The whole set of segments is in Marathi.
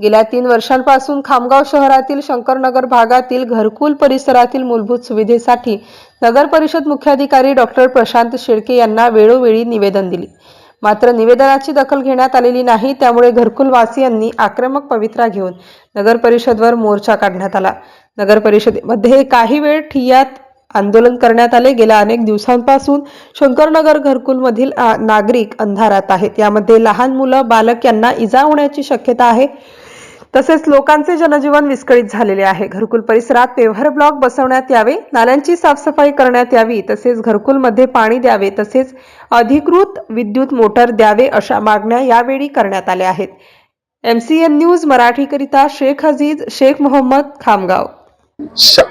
गेल्या तीन वर्षांपासून खामगाव शहरातील शंकरनगर भागातील घरकुल परिसरातील मूलभूत सुविधेसाठी नगर परिषद मुख्याधिकारी डॉक्टर प्रशांत शेळके यांना वेळोवेळी निवेदन दिले. मात्र निवेदनाची दखल घेण्यात आलेली नाही त्यामुळे घरकुलवासियांनी आक्रमक पवित्रा घेऊन नगर परिषदवर मोर्चा काढण्यात आला. नगर परिषदेमध्ये काही वेळ ठिय्यात आंदोलन करण्यात आले. गेल्या अनेक दिवसांपासून शंकरनगर घरकुलमधील नागरिक अंधारात आहेत. यामध्ये लहान मुलं बालक यांना इजा होण्याची शक्यता आहे. तसेच लोकांचे जनजीवन विस्कळीत झालेले आहे. घरकुल परिसरात पेव्हर ब्लॉक बसवण्यात यावे नाल्यांची साफसफाई करण्यात यावी तसेच घरकुलमध्ये पाणी द्यावे तसेच अधिकृत विद्युत मोटर द्यावे अशा मागण्या यावेळी करण्यात आल्या आहेत. एमसीएन न्यूज मराठीकरिता शेख अजीज शेख मोहम्मद खामगाव.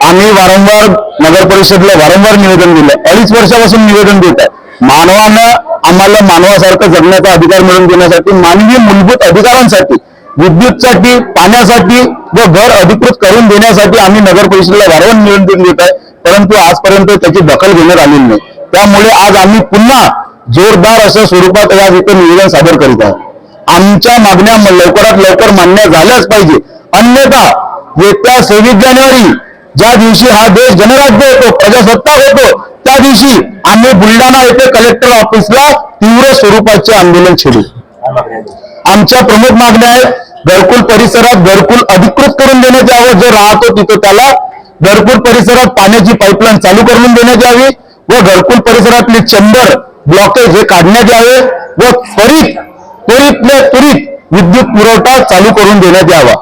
आम्ही वारंवार नगर परिषदला वारंवार निवेदन दिलं. अडीच वर्षापासून निवेदन देत आहे. मानवानं आम्हाला मानवासारखं जगण्याचा अधिकार मिळवून देण्यासाठी मानवी मूलभूत अधिकारांसाठी विद्युतसाठी पाण्यासाठी व घर अधिकृत करून देण्यासाठी आम्ही नगर परिषदेला वारंवार निवेदन देत आहे. परंतु आजपर्यंत त्याची दखल घेण्यात आलेली नाही. त्यामुळे आज आम्ही पुन्हा जोरदार अशा स्वरूपात आज इथे निवेदन सादर करीत आहोत आमच्या मागण्या लवकरात लवकर मान्य झाल्याच पाहिजे. अन्यथा येत्या सव्वीस जानेवारी ज्या दिवशी हा देश जनराज्य होतो प्रजासत्ताक होतो त्या दिवशी आम्ही बुलढाणा येथे कलेक्टर ऑफिसला तीव्र स्वरूपाचे आंदोलन छेडू. आमच्या प्रमुख मागण्या आहेत घरकुल परिसरात घरकुल अधिकृत करून देण्यात यावं. जो राहतो तिथं त्याला घरकुल परिसरात पाण्याची पाईपलाईन चालू करून देण्यात यावी व घरकुल परिसरातले चंबर ब्लॉकेज हे काढण्यात यावे व त्वरित त्वरितल्या त्वरित विद्युत पुरवठा चालू करून देण्यात यावा.